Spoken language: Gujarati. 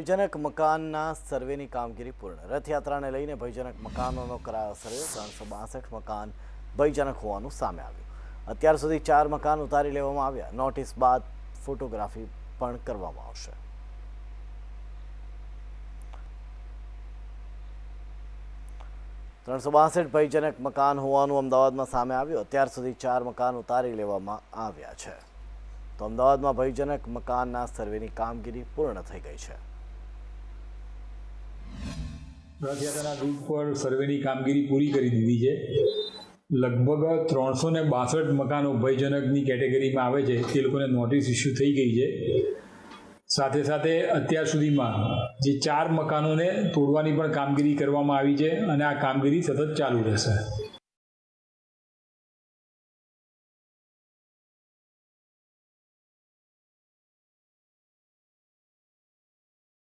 ભયજનક મકાનના સર્વેની કામગીરી પૂર્ણ. રથયાત્રાને લઈને ભયજનક મકાનોનો કરાયો સર્વે. ત્રણસો બાસઠ મકાન ભયજનક હોવાનું સામે આવ્યું. અત્યાર સુધી ચાર મકાન ઉતારી લેવામાં આવ્યા. નોટિસ બાદ ફોટોગ્રાફી પણ કરવામાં આવશે. ત્રણસો બાસઠ ભયજનક મકાન હોવાનું અમદાવાદમાં સામે આવ્યું. અત્યાર સુધી ચાર મકાન ઉતારી લેવામાં આવ્યા છે. તો અમદાવાદમાં ભયજનક મકાનના સર્વેની કામગીરી પૂર્ણ થઈ ગઈ છે. રથયાત્રાના રૂટ પર સર્વેની કામગીરી પૂરી કરી દીધી છે. લગભગ ત્રણસો ને બાસઠ મકાનો ભયજનકની કેટેગરીમાં આવે છે. તે લોકોને નોટિસ ઇસ્યુ થઈ ગઈ છે. સાથે સાથે અત્યાર સુધીમાં જે ચાર મકાનોને તોડવાની પણ કામગીરી કરવામાં આવી છે અને આ કામગીરી સતત ચાલુ રહેશે.